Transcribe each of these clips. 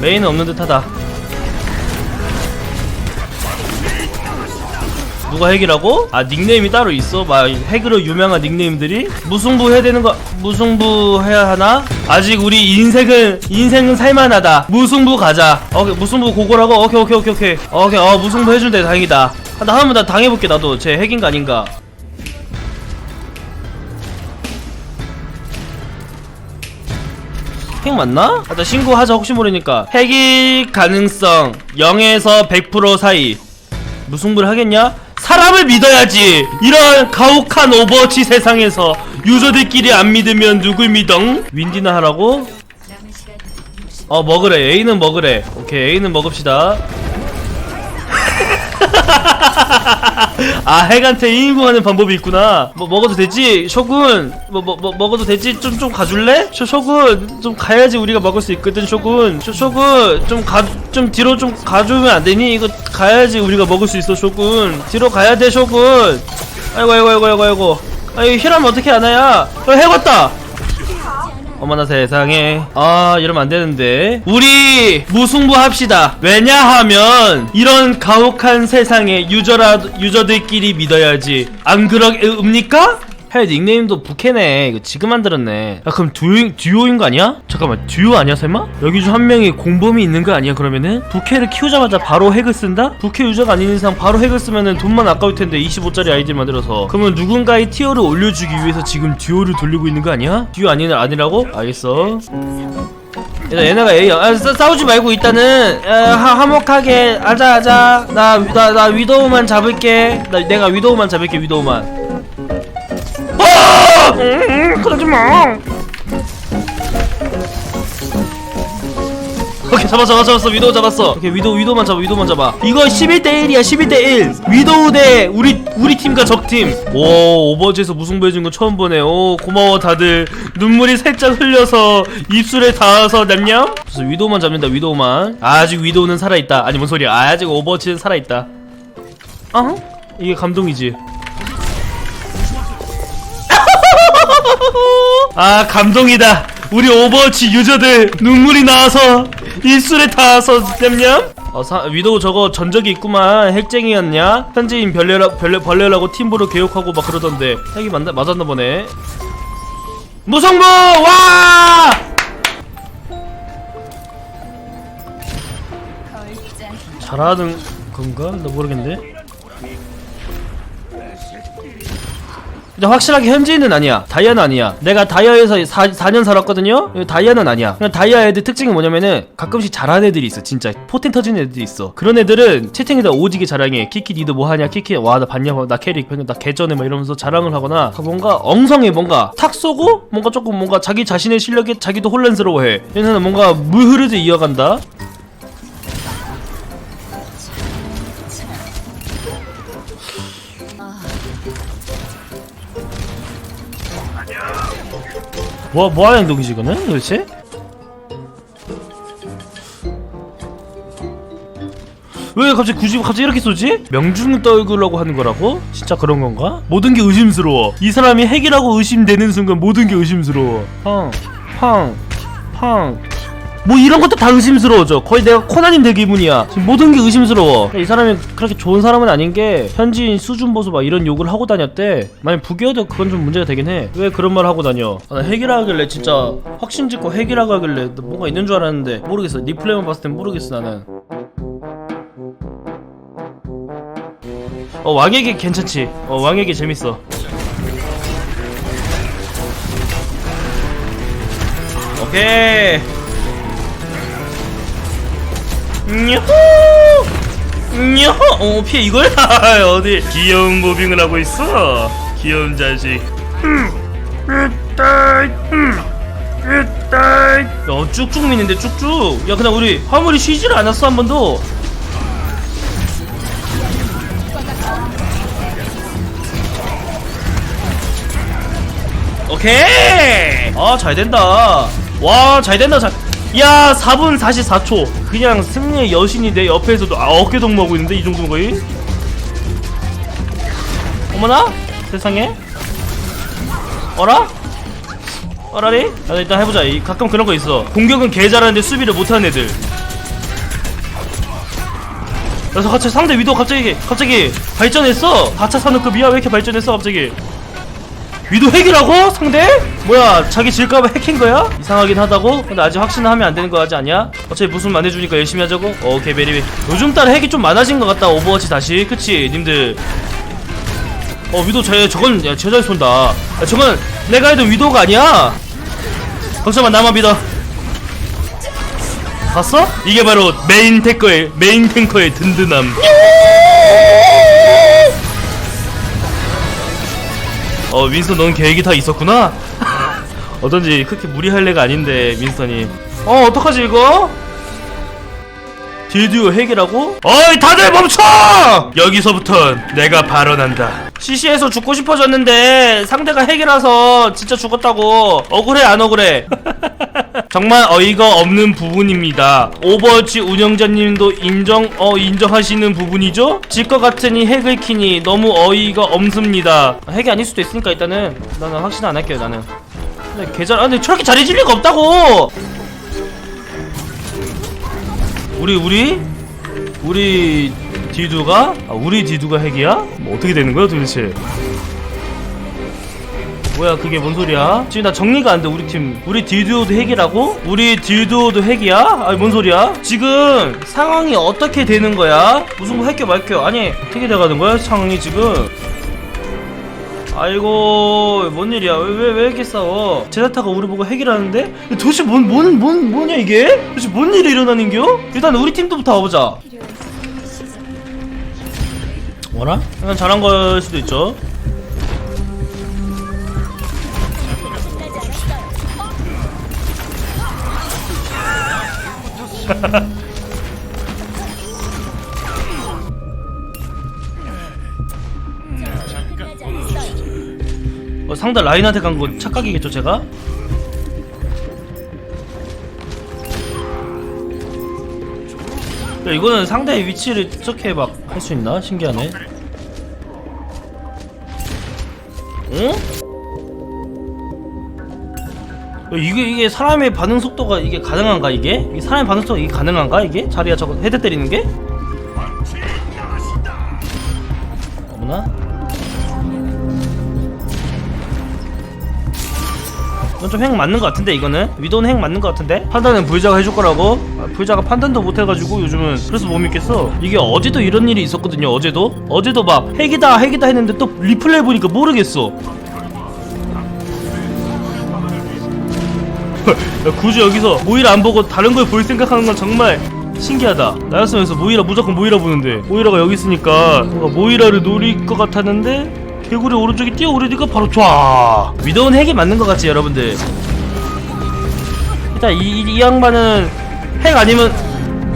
메인은 없는 듯하다 누가 핵이라고? 아 닉네임이 따로 있어? 막 핵으로 유명한 닉네임들이? 무승부 해야 되는 거 무승부 해야 하나? 아직 우리 인생은 인생은 살만하다 무승부 가자 오케이 무승부 고고라고? 오케이 오케이 오케이 오케이 오케이 어 무승부 해준대 다행이다 아, 나 한번 나 당해볼게 나도 쟤 핵인가 아닌가 핵 맞나? 아, 나 신고하자 혹시 모르니까 핵일 가능성 0에서 100% 사이 무승부를 하겠냐? 사람을 믿어야지 이런 가혹한 오버워치 세상에서 유저들끼리 안 믿으면 누굴 믿어? 윈디나 하라고? 어 먹으래 A는 먹으래 오케이 A는 먹읍시다 아 핵한테 인구하는 방법이 있구나. 뭐 먹어도 되지? 쇼군 뭐, 뭐, 뭐 먹어도 되지? 좀 좀 가줄래? 쇼, 쇼군 좀 가야지 우리가 먹을 수 있거든 쇼군. 쇼, 쇼군 좀 가 좀 뒤로 좀 가주면 안 되니? 이거 가야지 우리가 먹을 수 있어 쇼군. 뒤로 가야 돼 쇼군. 아이고 아이고 아이고 아이고 아이고. 아이 힐하면 어떻게 하나야? 저 해봤다 어머나 세상에. 아 이러면 안 되는데. 우리 무승부 합시다. 왜냐하면 이런 가혹한 세상에 유저라 유저들끼리 믿어야지. 안 그럽니까? 해 닉네임도 부캐네 이거 지금 만들었네 야 그럼 듀오, 듀오인 거 아니야? 잠깐만 듀오 아니야 설마? 여기 중 한 명이 공범이 있는 거 아니야 그러면은? 부캐를 키우자마자 바로 핵을 쓴다? 부캐 유저가 아닌 이상 바로 핵을 쓰면은 돈만 아까울 텐데 25짜리 아이디 만들어서 그러면 누군가의 티어를 올려주기 위해서 지금 듀오를 돌리고 있는 거 아니야? 듀오 아니, 아니라고? 알겠어 일단 얘네가 A야 아, 싸, 싸우지 말고 일단은 아, 하, 화목하게 하자 하자 나, 나, 나 위도우만 잡을게 나, 내가 위도우만 잡을게 위도우만 아! 음, 그러지 마. 오케이 잡았어 잡았어 위도우 잡았어. 오케이 위도우 위도우만 잡아 위도우만 잡아. 이거 11대 1이야 11대 1 위도우 대 우리 우리 팀과 적팀. 오 오버워치에서 무승부 해준 거 처음 보네. 오 고마워 다들. 눈물이 살짝 흘려서 입술에 닿아서 냠냠? 그래서 위도우만 잡는다 위도우만. 아직 위도우는 살아있다. 아니 뭔 소리야. 아직 오버워치는 살아있다. 어? 이게 감동이지 아 감동이다 우리 오버워치 유저들 눈물이 나와서 입술에 닿아서 냠냠 어, 사, 위도우 저거 전적이 있구만 핵쟁이였냐? 현지인 별레라, 별레, 벌레라고 팀부로 교육하고 막 그러던데 핵이 맞나, 맞았나 보네 무성부! 와! 잘하는 건가? 나 모르겠는데 확실하게 현지인은 아니야. 다이아는 아니야. 내가 다이아에서 4, 4년 살았거든요? 다이아는 아니야. 그냥 다이아 애들 특징이 뭐냐면은 가끔씩 잘하는 애들이 있어 진짜. 포텐 터지는 애들이 있어. 그런 애들은 채팅에다 오지게 자랑해. 키키 니도 뭐하냐? 키키 와 나 봤냐? 나 캐릭 나 개전해 막 이러면서 자랑을 하거나 뭔가 엉성해 뭔가. 탁 쏘고 뭔가 조금 뭔가 자기 자신의 실력에 자기도 혼란스러워해. 얘네는 뭔가 물 흐르듯 이어간다 뭐, 뭐하는 행동이지 이거는 도대체? 왜 갑자기 굳이 갑자기 이렇게 쏘지? 명중 떨구려고 하는 거라고? 진짜 그런 건가? 모든 게 의심스러워 이 사람이 핵이라고 의심되는 순간 모든 게 의심스러워 팡, 팡, 팡. 뭐 이런 것도 다 의심스러워져. 거의 내가 코나님 될 기분이야. 지금 모든 게 의심스러워. 이 사람이 그렇게 좋은 사람은 아닌 게 현지인 수준 보소 막 이런 욕을 하고 다녔대. 만약 부기여도 그건 좀 문제가 되긴 해 왜 그런 말 하고 다녀? 아, 나 핵이라 하길래 진짜 확신 짓고 핵이라고 하길래 나 뭔가 있는 줄 알았는데 모르겠어. 리플레이만 봤을 땐 모르겠어 나는. 어 왕에게 괜찮지. 어 왕에게 재밌어. 오케이 냐호 냐호 어 피해 이걸? 어디? 귀여운 무빙을 하고 있어. 귀여운 자식. 야 쭉쭉 미는데 쭉쭉. 야 그냥 우리 화물이 쉬질 않았어 한 번도. 오케이! 아 잘 된다. 와 잘 된다. 잘 야 4분 44초. 그냥 승리의 여신이 내 옆에서도 아, 어깨동무하고 있는데? 이 정도면 거의? 어머나? 세상에? 어라? 어라리? 아, 일단 해보자. 이, 가끔 그런 거 있어. 공격은 개 잘하는데 수비를 못하는 애들. 그래서 갑자기 상대 위도 갑자기 갑자기 발전했어. 4차 산업급이야 왜 이렇게 발전했어 갑자기? 위도 핵이라고? 상대? 뭐야 자기 질까봐 핵인 거야? 이상하긴 하다고? 근데 아직 확신을 하면 안 되는 거 아직 아니야? 어차피 무슨 안 해주니까 열심히 하자고? 오케이 베리베 요즘 따라 핵이 좀 많아진 것 같다 오버워치 다시 그치 님들 어 위도 저 저건 야 제잘 쏜다 야, 저건 내가 해도 위도가 아니야 걱정만 나만 믿어 봤어? 이게 바로 메인 탱커의 메인 탱커의 든든함 어 윈선 넌 계획이 다 있었구나? 어쩐지 그렇게 무리할 애가 아닌데 윈선이 어 어떡하지 이거? 딜듀오 핵이라고? 어이 다들 멈춰! 여기서부턴 내가 발언한다 CC에서 죽고 싶어졌는데 상대가 핵이라서 진짜 죽었다고 억울해 안 억울해? 정말 어이가 없는 부분입니다 오버워치 운영자님도 인정 어 인정하시는 부분이죠? 질 것 같으니 핵을 키니 너무 어이가 없습니다 핵이 아닐 수도 있으니까 일단은 나는 확신 안 할게요 나는 근데 계절 아 근데 저렇게 잘해질 리가 없다고 우리 우리 우리 디두가 아, 우리 디두가 핵이야? 뭐 어떻게 되는 거야 도대체? 뭐야 그게 뭔 소리야? 지금 나 정리가 안 돼 우리 팀 우리 디두오도 핵이라고? 우리 디두오도 핵이야? 아니 뭔 소리야? 지금 상황이 어떻게 되는 거야? 무슨 뭐 핵겨 말겨 아니 어떻게 돼가는 거야 상황이 지금 아이고 뭔 일이야? 왜왜 왜 이렇게 싸워? 제자타가 우리 보고 핵이라는데? 도대체 뭔 뭔 뭔 뭐 냐 이게? 도대체 뭔 일이 일어나는겨? 일단 우리 팀도부터 와보자. 뭐라? 그냥 잘한 걸 수도 있죠 상대 라인한테 간거 착각이겠죠 제가? 야 이거는 상대의 위치를 이렇게 막 할 수 있나? 신기하네 어? 야, 이게 이게 사람의 반응 속도가 이게 가능한가 이게? 이 사람의 반응 속도가 이게 가능한가 이게? 자리야 저거 헤드 때리는 게? 어머나 이건 좀 핵 맞는 것 같은데 이거는? 위도는 핵 맞는 것 같은데? 판단은 불자가 해줄 거라고? 아, 불자가 판단도 못 해가지고 요즘은 그래서 못 믿겠어. 이게 어제도 이런 일이 있었거든요 어제도? 어제도 막 핵이다 핵이다 했는데 또 리플레이 보니까 모르겠어. 야, 굳이 여기서 모이라 안 보고 다른 걸 볼 생각하는 건 정말 신기하다. 나였으면서 모이라 무조건 모이라 보는데. 모이라가 여기 있으니까 뭔가 모이라를 노릴 것 같았는데 개구리 오른쪽에 뛰어오르니까 바로 쫙 위도우는 핵이 맞는 것 같지 여러분들? 일단 이, 이, 이 양반은 핵 아니면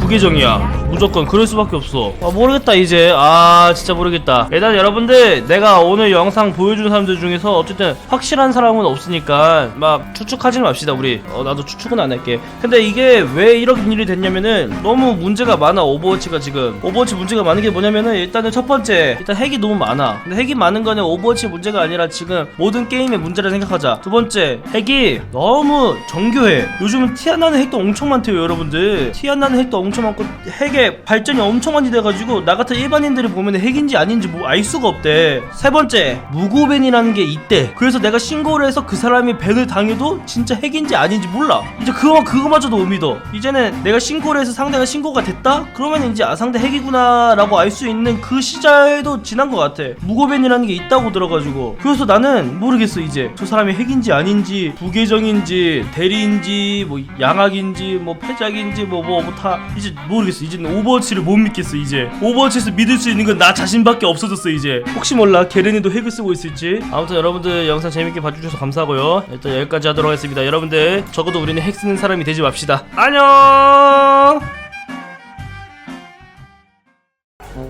부계정이야 무조건 그럴 수밖에 없어. 아 모르겠다 이제. 아 진짜 모르겠다. 일단 여러분들 내가 오늘 영상 보여준 사람들 중에서 어쨌든 확실한 사람은 없으니까 막 추측하지 맙시다 우리. 어 나도 추측은 안 할게. 근데 이게 왜 이런 일이 됐냐면은 너무 문제가 많아 오버워치가 지금. 오버워치 문제가 많은 게 뭐냐면은 일단은 첫 번째 일단 핵이 너무 많아. 근데 핵이 많은 거는 오버워치 문제가 아니라 지금 모든 게임의 문제라 생각하자. 두 번째 핵이 너무 정교해. 요즘은 티안 나는 핵도 엄청 많대요 여러분들. 티안 나는 핵도 엄청 많고 핵의 발전이 엄청 많이 돼가지고 나 같은 일반인들이 보면 핵인지 아닌지 뭐 알 수가 없대. 세 번째 무고벤이라는 게 있대. 그래서 내가 신고를 해서 그 사람이 벤을 당해도 진짜 핵인지 아닌지 몰라. 이제 그거 그거마저도 못 믿어. 이제는 내가 신고를 해서 상대가 신고가 됐다? 그러면 이제 아 상대 핵이구나라고 알 수 있는 그 시절도 지난 것 같아. 무고벤이라는 게 있다고 들어가지고. 그래서 나는 모르겠어 이제. 저 사람이 핵인지 아닌지 부계정인지 대리인지 뭐 양악인지 뭐 패작인지 뭐 뭐 뭐 다 이제 모르겠어 이제는 오버워치를 못 믿겠어 이제. 오버워치에서 믿을 수 있는 건 나 자신밖에 없어졌어 이제. 혹시 몰라 게렌이도 핵을 쓰고 있을지. 아무튼 여러분들 영상 재밌게 봐주셔서 감사하고요. 일단 여기까지 하도록 하겠습니다. 여러분들 적어도 우리는 핵 쓰는 사람이 되지 맙시다. 안녕!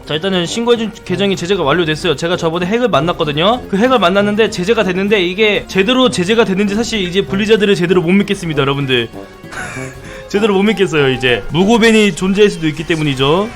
자 일단은 신고해준 계정이 제재가 완료됐어요. 제가 저번에 핵을 만났거든요. 그 핵을 만났는데 제재가 됐는데 이게 제대로 제재가 됐는지 사실 이제 분리자들을 제대로 못 믿겠습니다 여러분들 제대로 못 믿겠어요 이제. 무고벤이 존재할 수도 있기 때문이죠